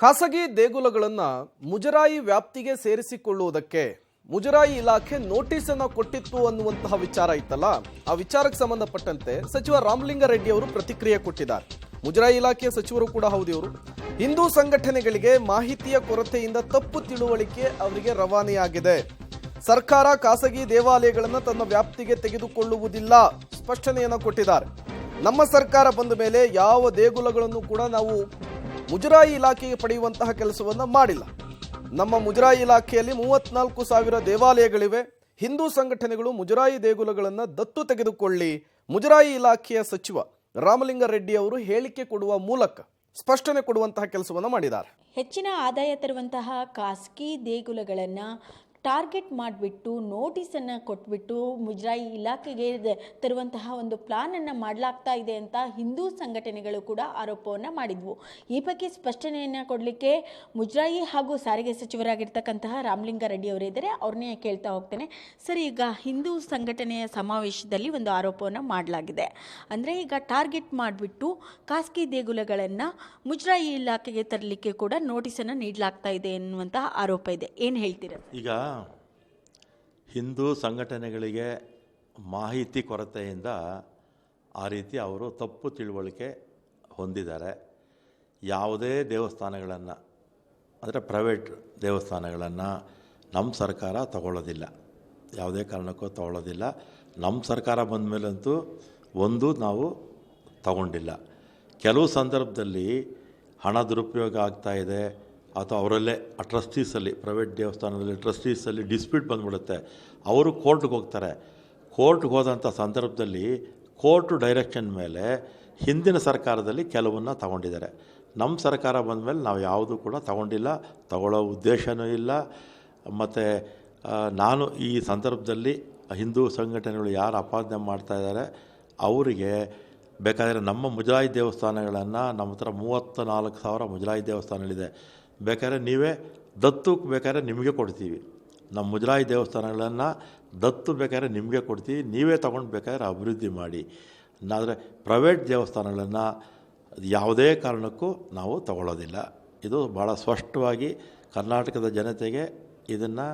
ಖಾಸಗಿ ದೇಗುಲಗಳನ್ನು ಮುಜರಾಯಿ ವ್ಯಾಪ್ತಿಗೆ ಸೇರಿಸಿಕೊಳ್ಳುವುದಕ್ಕೆ ಮುಜರಾಯಿ ಇಲಾಖೆ ನೋಟಿಸ್ ಅನ್ನು ಕೊಟ್ಟಿತ್ತು ಅನ್ನುವಂತಹ ವಿಚಾರ ಇತ್ತಲ್ಲ? ಆ ವಿಚಾರಕ್ಕೆ ಸಂಬಂಧಪಟ್ಟಂತೆ ಸಚಿವ ರಾಮಲಿಂಗಾರೆಡ್ಡಿ ಅವರು ಪ್ರತಿಕ್ರಿಯೆ ಕೊಟ್ಟಿದ್ದಾರೆ. ಮುಜರಾಯಿ ಇಲಾಖೆಯ ಸಚಿವರು ಕೂಡ ಹೌದು ಇವರು. ಹಿಂದೂ ಸಂಘಟನೆಗಳಿಗೆ ಮಾಹಿತಿಯ ಕೊರತೆಯಿಂದ ತಪ್ಪು ತಿಳುವಳಿಕೆ ಅವರಿಗೆ ರವಾನೆಯಾಗಿದೆ. ಸರ್ಕಾರ ಖಾಸಗಿ ದೇವಾಲಯಗಳನ್ನು ತನ್ನ ವ್ಯಾಪ್ತಿಗೆ ತೆಗೆದುಕೊಳ್ಳುವುದಿಲ್ಲ ಸ್ಪಷ್ಟನೆಯನ್ನು ಕೊಟ್ಟಿದ್ದಾರೆ. ನಮ್ಮ ಸರ್ಕಾರ ಬಂದ ಮೇಲೆ ಯಾವ ದೇಗುಲಗಳನ್ನು ಕೂಡ ನಾವು ಮುಜರಾಯಿ ಇಲಾಖೆಗೆ ಪಡೆಯುವಂತಹ ಕೆಲಸವನ್ನು ಮಾಡಿಲ್ಲ. ನಮ್ಮ ಮುಜರಾಯಿ ಇಲಾಖೆಯಲ್ಲಿ ಮೂವತ್ನಾಲ್ಕು ಸಾವಿರ ದೇವಾಲಯಗಳಿವೆ. ಹಿಂದೂ ಸಂಘಟನೆಗಳು ಮುಜರಾಯಿ ದೇಗುಲಗಳನ್ನು ದತ್ತು ತೆಗೆದುಕೊಳ್ಳಿ. ಮುಜರಾಯಿ ಇಲಾಖೆಯ ಸಚಿವ ರಾಮಲಿಂಗಾರೆಡ್ಡಿ ಅವರು ಹೇಳಿಕೆ ಕೊಡುವ ಮೂಲಕ ಸ್ಪಷ್ಟನೆ ಕೊಡುವಂತಹ ಕೆಲಸವನ್ನು ಮಾಡಿದ್ದಾರೆ. ಹೆಚ್ಚಿನ ಆದಾಯ ತರುವಂತಹ ಖಾಸಗಿ ದೇಗುಲಗಳನ್ನು ಟಾರ್ಗೆಟ್ ಮಾಡಿಬಿಟ್ಟು ನೋಟಿಸನ್ನು ಕೊಟ್ಬಿಟ್ಟು ಮುಜರಾಯಿ ಇಲಾಖೆಗೆ ತರುವಂತಹ ಒಂದು ಪ್ಲಾನನ್ನು ಮಾಡಲಾಗ್ತಾ ಇದೆ ಅಂತ ಹಿಂದೂ ಸಂಘಟನೆಗಳು ಕೂಡ ಆರೋಪವನ್ನು ಮಾಡಿದ್ವು. ಈ ಬಗ್ಗೆ ಸ್ಪಷ್ಟನೆಯನ್ನು ಕೊಡಲಿಕ್ಕೆ ಮುಜರಾಯಿ ಹಾಗೂ ಸಾರಿಗೆ ಸಚಿವರಾಗಿರ್ತಕ್ಕಂತಹ ರಾಮಲಿಂಗಾರೆಡ್ಡಿ ಅವರಿದ್ದಾರೆ ಅವ್ರನ್ನೇ ಕೇಳ್ತಾ ಹೋಗ್ತೇನೆ. ಸರ್, ಈಗ ಹಿಂದೂ ಸಂಘಟನೆಯ ಸಮಾವೇಶದಲ್ಲಿ ಒಂದು ಆರೋಪವನ್ನು ಮಾಡಲಾಗಿದೆ. ಅಂದರೆ ಈಗ ಟಾರ್ಗೆಟ್ ಮಾಡಿಬಿಟ್ಟು ಖಾಸಗಿ ದೇಗುಲಗಳನ್ನು ಮುಜರಾಯಿ ಇಲಾಖೆಗೆ ತರಲಿಕ್ಕೆ ಕೂಡ ನೋಟಿಸನ್ನು ನೀಡಲಾಗ್ತಾ ಇದೆ ಎನ್ನುವಂತಹ ಆರೋಪ ಇದೆ. ಏನು ಹೇಳ್ತೀರಾ ಈಗ ಹಿಂದೂ ಸಂಘಟನೆಗಳಿಗೆ ಮಾಹಿತಿ ಕೊರತೆಯಿಂದ ಆ ರೀತಿ ಅವರು ತಪ್ಪು ತಿಳುವಳಿಕೆ ಹೊಂದಿದ್ದಾರೆ. ಯಾವುದೇ ದೇವಸ್ಥಾನಗಳನ್ನು, ಅಂದರೆ ಪ್ರೈವೇಟ್ ದೇವಸ್ಥಾನಗಳನ್ನು ನಮ್ಮ ಸರ್ಕಾರ ತಗೊಳ್ಳೋದಿಲ್ಲ. ಯಾವುದೇ ಕಾರಣಕ್ಕೂ ತಗೊಳ್ಳೋದಿಲ್ಲ. ನಮ್ಮ ಸರ್ಕಾರ ಬಂದ ಮೇಲಂತೂ ಒಂದು ನಾವು ತಗೊಂಡಿಲ್ಲ. ಕೆಲವು ಸಂದರ್ಭದಲ್ಲಿ ಹಣ ದುರುಪಯೋಗ ಆಗ್ತಾಯಿದೆ ಅಥವಾ ಅವರಲ್ಲೇ ಆ ಟ್ರಸ್ಟೀಸಲ್ಲಿ ಪ್ರೈವೇಟ್ ದೇವಸ್ಥಾನದಲ್ಲಿ ಟ್ರಸ್ಟೀಸಲ್ಲಿ ಡಿಸ್ಪ್ಯೂಟ್ ಬಂದ್ಬಿಡುತ್ತೆ. ಅವರು ಕೋರ್ಟ್ಗೆ ಹೋಗ್ತಾರೆ. ಕೋರ್ಟ್ಗೆ ಹೋದಂಥ ಸಂದರ್ಭದಲ್ಲಿ ಕೋರ್ಟ್ ಡೈರೆಕ್ಷನ್ ಮೇಲೆ ಹಿಂದಿನ ಸರ್ಕಾರದಲ್ಲಿ ಕೆಲವನ್ನ ತಗೊಂಡಿದ್ದಾರೆ. ನಮ್ಮ ಸರ್ಕಾರ ಬಂದ ಮೇಲೆ ನಾವು ಯಾವುದೂ ಕೂಡ ತಗೊಂಡಿಲ್ಲ, ತಗೊಳ್ಳೋ ಉದ್ದೇಶವೂ ಇಲ್ಲ. ಮತ್ತು ನಾನು ಈ ಸಂದರ್ಭದಲ್ಲಿ ಹಿಂದೂ ಸಂಘಟನೆಗಳು ಯಾರು ಅಪಾದನೆ ಮಾಡ್ತಾ ಇದ್ದಾರೆ, ಅವರಿಗೆ ಬೇಕಾದರೆ ನಮ್ಮ ಮುಜರಾಯಿ ದೇವಸ್ಥಾನಗಳನ್ನು ನಮ್ಮ ಹತ್ರ ಮೂವತ್ತ ನಾಲ್ಕು ಸಾವಿರ ಮುಜರಾಯಿ ದೇವಸ್ಥಾನಗಳಿದೆ. ಬೇಕಾದ್ರೆ ನೀವೇ ದತ್ತು ಬೇಕಾದ್ರೆ ನಿಮಗೆ ಕೊಡ್ತೀವಿ. ನಮ್ಮ ಮುಜರಾಯಿ ದೇವಸ್ಥಾನಗಳನ್ನು ದತ್ತು ಬೇಕಾದ್ರೆ ನಿಮಗೆ ಕೊಡ್ತೀವಿ. ನೀವೇ ತೊಗೊಂಡು ಬೇಕಾದ್ರೆ ಅಭಿವೃದ್ಧಿ ಮಾಡಿ. ಆದರೆ ಪ್ರೈವೇಟ್ ದೇವಸ್ಥಾನಗಳನ್ನು ಯಾವುದೇ ಕಾರಣಕ್ಕೂ ನಾವು ತಗೊಳ್ಳೋದಿಲ್ಲ. ಇದು ಭಾಳ ಸ್ಪಷ್ಟವಾಗಿ ಕರ್ನಾಟಕದ ಜನತೆಗೆ ಇದನ್ನು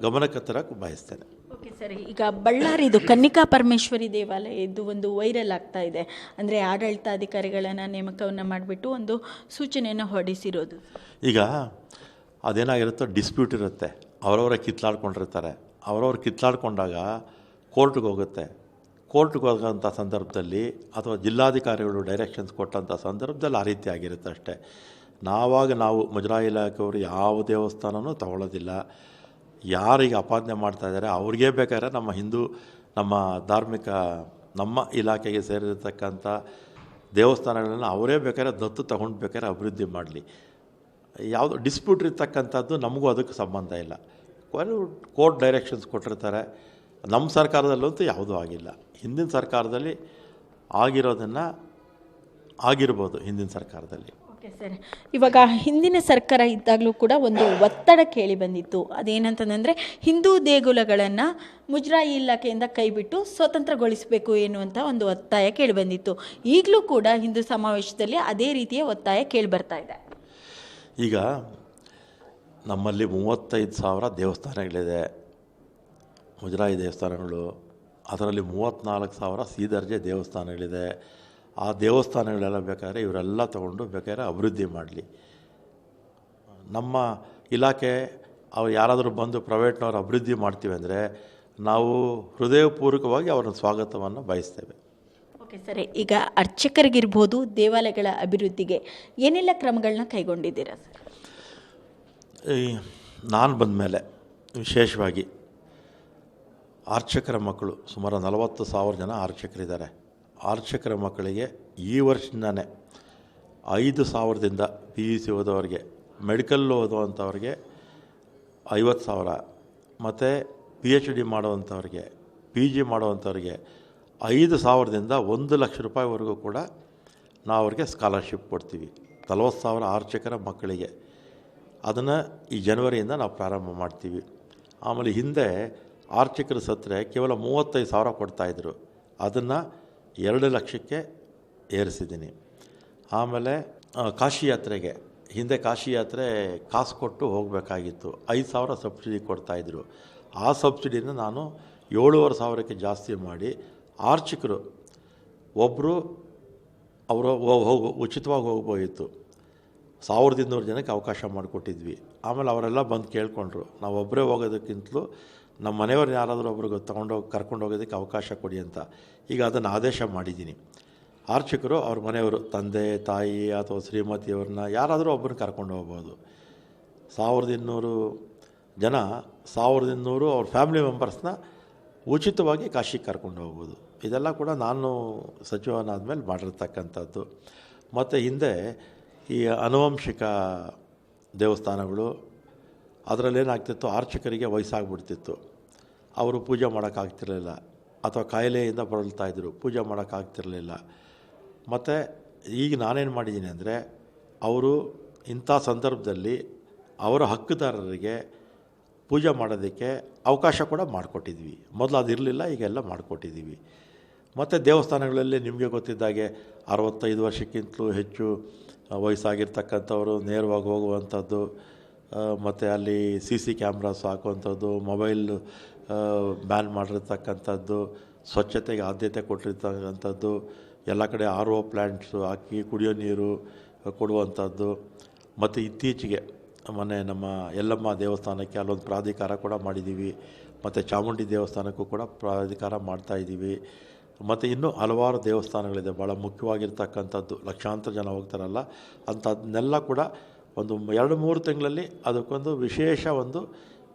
ಗಮನಕ್ಕೆ ತರಕ್ಕೆ ಬಯಸ್ತೇನೆ. ಓಕೆ ಸರಿ, ಈಗ ಬಳ್ಳಾರಿದು ಕನ್ನಿಕಾ ಪರಮೇಶ್ವರಿ ದೇವಾಲಯ ಇದು ಒಂದು ವೈರಲ್ ಆಗ್ತಾ ಇದೆ. ಅಂದರೆ ಆಡಳಿತಾಧಿಕಾರಿಗಳನ್ನು ನೇಮಕವನ್ನು ಮಾಡಿಬಿಟ್ಟು ಒಂದು ಸೂಚನೆಯನ್ನು ಹೊರಡಿಸಿರೋದು. ಈಗ ಅದೇನಾಗಿರುತ್ತೋ ಡಿಸ್ಪ್ಯೂಟ್ ಇರುತ್ತೆ. ಅವರವರೇ ಕಿತ್ಲಾಡ್ಕೊಂಡಿರ್ತಾರೆ. ಅವರವ್ರು ಕಿತ್ಲಾಡ್ಕೊಂಡಾಗ ಕೋರ್ಟ್ಗೆ ಹೋಗುತ್ತೆ. ಕೋರ್ಟ್ಗೆ ಹೋದಂಥ ಸಂದರ್ಭದಲ್ಲಿ ಅಥವಾ ಜಿಲ್ಲಾಧಿಕಾರಿಗಳು ಡೈರೆಕ್ಷನ್ಸ್ ಕೊಟ್ಟಂಥ ಸಂದರ್ಭದಲ್ಲಿ ಆ ರೀತಿ ಆಗಿರುತ್ತೆ ಅಷ್ಟೇ. ನಾವಾಗ ನಾವು ಮುಜರಾಯಿ ಇಲಾಖೆಯವರು ಯಾವ ದೇವಸ್ಥಾನವೂ ತಗೊಳ್ಳೋದಿಲ್ಲ. ಯಾರಿಗೆ ಅಪಾದನೆ ಮಾಡ್ತಾ ಇದ್ದಾರೆ, ಅವ್ರಿಗೆ ಬೇಕಾದ್ರೆ ನಮ್ಮ ಹಿಂದೂ, ನಮ್ಮ ಧಾರ್ಮಿಕ, ನಮ್ಮ ಇಲಾಖೆಗೆ ಸೇರಿರತಕ್ಕಂಥ ದೇವಸ್ಥಾನಗಳನ್ನು ಅವರೇ ಬೇಕಾದ್ರೆ ದತ್ತು ತಗೊಂಡು ಬೇಕಾದ್ರೆ ಅಭಿವೃದ್ಧಿ ಮಾಡಲಿ. ಯಾವುದು ಡಿಸ್ಪ್ಯೂಟ್ ಇರ್ತಕ್ಕಂಥದ್ದು ನಮಗೂ ಅದಕ್ಕೆ ಸಂಬಂಧ ಇಲ್ಲ. ಕೋರ್ಟ್ ಡೈರೆಕ್ಷನ್ಸ್ ಕೊಟ್ಟಿರ್ತಾರೆ. ನಮ್ಮ ಸರ್ಕಾರದಲ್ಲಂತೂ ಯಾವುದೂ ಆಗಿಲ್ಲ. ಹಿಂದಿನ ಸರ್ಕಾರದಲ್ಲಿ ಆಗಿರೋದನ್ನು ಆಗಿರ್ಬೋದು ಹಿಂದಿನ ಸರ್ಕಾರದಲ್ಲಿ. Okay sir. ಇವಾಗ ಹಿಂದಿನ ಸರ್ಕಾರ ಇದ್ದಾಗಲೂ ಕೂಡ ಒಂದು ಒತ್ತಡ ಕೇಳಿ ಬಂದಿತ್ತು. ಅದೇನಂತಂದರೆ ಹಿಂದೂ ದೇಗುಲಗಳನ್ನು ಮುಜರಾಯಿ ಇಲಾಖೆಯಿಂದ ಕೈಬಿಟ್ಟು ಸ್ವತಂತ್ರಗೊಳಿಸಬೇಕು ಎನ್ನುವಂಥ ಒಂದು ಒತ್ತಾಯ ಕೇಳಿ ಬಂದಿತ್ತು. ಈಗಲೂ ಕೂಡ ಹಿಂದೂ ಸಮಾವೇಶದಲ್ಲಿ ಅದೇ ರೀತಿಯ ಒತ್ತಾಯ ಕೇಳಿ ಬರ್ತಾ ಇದೆ. ಈಗ ನಮ್ಮಲ್ಲಿ ಮೂವತ್ತೈದು ಸಾವಿರ ದೇವಸ್ಥಾನಗಳಿದೆ. ಮುಜರಾಯಿ ದೇವಸ್ಥಾನಗಳು, ಅದರಲ್ಲಿ ಮೂವತ್ತ್ನಾಲ್ಕು ಸಾವಿರ ಸಿ ದರ್ಜೆ ದೇವಸ್ಥಾನಗಳಿದೆ. ಆ ದೇವಸ್ಥಾನಗಳೆಲ್ಲ ಬೇಕಾದ್ರೆ ಇವರೆಲ್ಲ ತಗೊಂಡು ಬೇಕಾದ್ರೆ ಅಭಿವೃದ್ಧಿ ಮಾಡಲಿ. ನಮ್ಮ ಇಲಾಖೆ ಅವ್ರು ಯಾರಾದರೂ ಬಂದು ಪ್ರೈವೇಟ್ನವ್ರು ಅಭಿವೃದ್ಧಿ ಮಾಡ್ತೀವಿ ಅಂದರೆ ನಾವು ಹೃದಯಪೂರ್ವಕವಾಗಿ ಅವರ ಸ್ವಾಗತವನ್ನು ಬಯಸ್ತೇವೆ. ಓಕೆ ಸರ್ ಈಗ ಅರ್ಚಕರಿಗಿರ್ಬೋದು ದೇವಾಲಯಗಳ ಅಭಿವೃದ್ಧಿಗೆ ಏನೆಲ್ಲ ಕ್ರಮಗಳನ್ನ ಕೈಗೊಂಡಿದ್ದೀರಾ ಸರ್? ಈ ನಾನು ಬಂದ ಮೇಲೆ ವಿಶೇಷವಾಗಿ ಅರ್ಚಕರ ಮಕ್ಕಳು ಸುಮಾರು ನಲವತ್ತು ಸಾವಿರ ಜನ ಅರ್ಚಕರಿದ್ದಾರೆ ಅರ್ಚಕರ ಮಕ್ಕಳಿಗೆ ಈ ವರ್ಷದಿಂದನೇ ಐದು ಸಾವಿರದಿಂದ ಪಿ ಯು ಸಿ ಓದೋರಿಗೆ ಮೆಡಿಕಲ್ ಓದುವಂಥವ್ರಿಗೆ ಐವತ್ತು ಸಾವಿರ, ಮತ್ತು ಪಿ ಎಚ್ ಡಿ ಮಾಡುವಂಥವ್ರಿಗೆ ಪಿ ಜಿ ಮಾಡುವಂಥವ್ರಿಗೆ ಐದು ಸಾವಿರದಿಂದ ಒಂದು ಲಕ್ಷ ರೂಪಾಯಿವರೆಗೂ ಕೂಡ ನಾವು ಅವ್ರಿಗೆ ಸ್ಕಾಲರ್ಶಿಪ್ ಕೊಡ್ತೀವಿ. ನಲವತ್ತು ಸಾವಿರ ಅರ್ಚಕರ ಮಕ್ಕಳಿಗೆ. ಅದನ್ನು ಈ ಜನವರಿಯಿಂದ ನಾವು ಪ್ರಾರಂಭ ಮಾಡ್ತೀವಿ. ಆಮೇಲೆ ಹಿಂದೆ ಆರ್ಚಕರು ಸತ್ತರೆ ಕೇವಲ ಮೂವತ್ತೈದು ಸಾವಿರ ಕೊಡ್ತಾಯಿದ್ರು ಅದನ್ನು ಎರಡು ಲಕ್ಷಕ್ಕೆ ಏರಿಸಿದ್ದೀನಿ. ಆಮೇಲೆ ಕಾಶಿ ಯಾತ್ರೆಗೆ, ಹಿಂದೆ ಕಾಶಿ ಯಾತ್ರೆ ಕಾಸು ಕೊಟ್ಟು ಹೋಗಬೇಕಾಗಿತ್ತು. ಐದು ಸಾವಿರ ಸಬ್ಸಿಡಿ ಕೊಡ್ತಾಯಿದ್ರು ಆ ಸಬ್ಸಿಡಿನ ನಾನು ಏಳುವರೆ ಸಾವಿರಕ್ಕೆ ಜಾಸ್ತಿ ಮಾಡಿ, ಆರ್ಚಕರು ಒಬ್ಬರು ಅವರು ಹೋಗಿ, ಉಚಿತವಾಗಿ ಹೋಗ್ಬೋದಿತ್ತು. ಸಾವಿರದ ಇನ್ನೂರು ಜನಕ್ಕೆ ಅವಕಾಶ ಮಾಡಿಕೊಟ್ಟಿದ್ವಿ. ಆಮೇಲೆ ಅವರೆಲ್ಲ ಬಂದು ಕೇಳಿಕೊಂಡ್ರು. ನಾವು ಒಬ್ಬರೇ ಹೋಗೋದಕ್ಕಿಂತಲೂ ನಮ್ಮ ಮನೆಯವ್ರು ಯಾರಾದರೂ ಒಬ್ರಿಗೆ ತೊಗೊಂಡೋಗಿ ಕರ್ಕೊಂಡು ಹೋಗೋದಕ್ಕೆ ಅವಕಾಶ ಕೊಡಿ ಅಂತ. ಈಗ ಅದನ್ನು ಆದೇಶ ಮಾಡಿದ್ದೀನಿ. ಆರ್ಚಕರು ಅವ್ರ ಮನೆಯವರು, ತಂದೆ, ತಾಯಿ ಅಥವಾ ಶ್ರೀಮತಿಯವ್ರನ್ನ ಯಾರಾದರೂ ಒಬ್ಬರನ್ನ ಕರ್ಕೊಂಡು ಹೋಗ್ಬೋದು ಸಾವಿರದ ಇನ್ನೂರು ಜನ, ಸಾವಿರದ ಇನ್ನೂರು ಅವ್ರ ಫ್ಯಾಮಿಲಿ ಮೆಂಬರ್ಸ್ನ ಉಚಿತವಾಗಿ ಕಾಶಿಗೆ ಕರ್ಕೊಂಡು ಹೋಗ್ಬೋದು ಇದೆಲ್ಲ ಕೂಡ ನಾನು ಸಚಿವನಾದ ಮೇಲೆ ಮಾಡಿರ್ತಕ್ಕಂಥದ್ದು. ಮತ್ತು ಹಿಂದೆ ಈ ಅನುವಂಶಿಕ ದೇವಸ್ಥಾನಗಳು ಅದರಲ್ಲೇನಾಗ್ತಿತ್ತು? ಆರ್ಚಕರಿಗೆ ವಯಸ್ಸಾಗ್ಬಿಡ್ತಿತ್ತು. ಅವರು ಪೂಜೆ ಮಾಡೋಕ್ಕಾಗ್ತಿರಲಿಲ್ಲ. ಅಥವಾ ಕಾಯಿಲೆಯಿಂದ ಬಳಲ್ತಾಯಿದ್ರು ಪೂಜೆ ಮಾಡೋಕ್ಕಾಗ್ತಿರಲಿಲ್ಲ. ಮತ್ತು ಈಗ ನಾನೇನು ಮಾಡಿದ್ದೀನಿ ಅಂದರೆ, ಅವರು ಇಂಥ ಸಂದರ್ಭದಲ್ಲಿ ಅವರ ಹಕ್ಕುದಾರರಿಗೆ ಪೂಜೆ ಮಾಡೋದಕ್ಕೆ ಅವಕಾಶ ಕೂಡ ಮಾಡಿಕೊಟ್ಟಿದ್ವಿ. ಮೊದಲು ಅದಿರಲಿಲ್ಲ, ಈಗೆಲ್ಲ ಮಾಡಿಕೊಟ್ಟಿದ್ದೀವಿ. ಮತ್ತು ದೇವಸ್ಥಾನಗಳಲ್ಲಿ ನಿಮಗೆ ಗೊತ್ತಿದ್ದಾಗೆ ಅರವತ್ತೈದು ವರ್ಷಕ್ಕಿಂತಲೂ ಹೆಚ್ಚು ವಯಸ್ಸಾಗಿರ್ತಕ್ಕಂಥವರು, ನೇರವಾಗಿ ಹೋಗುವಂಥದ್ದು ಮತ್ತು ಅಲ್ಲಿ ಸಿ ಸಿ ಕ್ಯಾಮ್ರಾಸ್ ಹಾಕುವಂಥದ್ದು ಮೊಬೈಲ್ ಬ್ಯಾನ್ ಮಾಡಿರ್ತಕ್ಕಂಥದ್ದು, ಸ್ವಚ್ಛತೆಗೆ ಆದ್ಯತೆ ಕೊಟ್ಟಿರ್ತಕ್ಕಂಥದ್ದು, ಎಲ್ಲ ಕಡೆ ಆರ್ ಒ ಪ್ಲ್ಯಾಂಟ್ಸು ಹಾಕಿ ಕುಡಿಯೋ ನೀರು ಕೊಡುವಂಥದ್ದು. ಮತ್ತು ಇತ್ತೀಚೆಗೆ ಮೊನ್ನೆ ನಮ್ಮ ಯಲ್ಲಮ್ಮ ದೇವಸ್ಥಾನಕ್ಕೆ ಅಲ್ಲೊಂದು ಪ್ರಾಧಿಕಾರ ಕೂಡ ಮಾಡಿದ್ದೀವಿ. ಮತ್ತು ಚಾಮುಂಡಿ ದೇವಸ್ಥಾನಕ್ಕೂ ಕೂಡ ಪ್ರಾಧಿಕಾರ ಮಾಡ್ತಾಯಿದ್ದೀವಿ ಮತ್ತು ಇನ್ನೂ ಹಲವಾರು ದೇವಸ್ಥಾನಗಳಿದೆ. ಭಾಳ ಮುಖ್ಯವಾಗಿರ್ತಕ್ಕಂಥದ್ದು. ಲಕ್ಷಾಂತರ ಜನ ಹೋಗ್ತಾರಲ್ಲ, ಅಂಥದ್ದನ್ನೆಲ್ಲ ಕೂಡ ಒಂದು ಎರಡು ಮೂರು ತಿಂಗಳಲ್ಲಿ ಅದಕ್ಕೊಂದು ವಿಶೇಷ ಒಂದು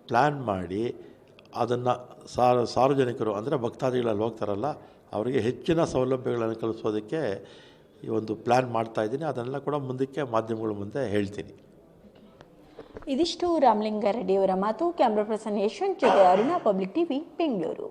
ಪ್ಲ್ಯಾನ್ ಮಾಡಿ ಅದನ್ನು ಸಾರ್ವಜನಿಕರು, ಅಂದರೆ ಭಕ್ತಾದಿಗಳಲ್ಲಿ ಹೋಗ್ತಾರಲ್ಲ, ಅವರಿಗೆ ಹೆಚ್ಚಿನ ಸೌಲಭ್ಯಗಳನ್ನು ಕಲಿಸೋದಕ್ಕೆ ಈ ಒಂದು ಪ್ಲ್ಯಾನ್ ಮಾಡ್ತಾಯಿದ್ದೀನಿ ಅದನ್ನೆಲ್ಲ ಕೂಡ ಮುಂದಕ್ಕೆ ಮಾಧ್ಯಮಗಳ ಮುಂದೆ ಹೇಳ್ತೀನಿ. ಇದಿಷ್ಟು ರಾಮಲಿಂಗ ರಾಮಲಿಂಗಾರೆಡ್ಡಿಯವರ ಮಾತು. ಕ್ಯಾಮ್ರಾ ಪರ್ಸನ್ ಯಶವಂತ್ ಜೊತೆ ಅರುಣಾ, ಪಬ್ಲಿಕ್ ಟಿವಿ, ಬೆಂಗಳೂರು.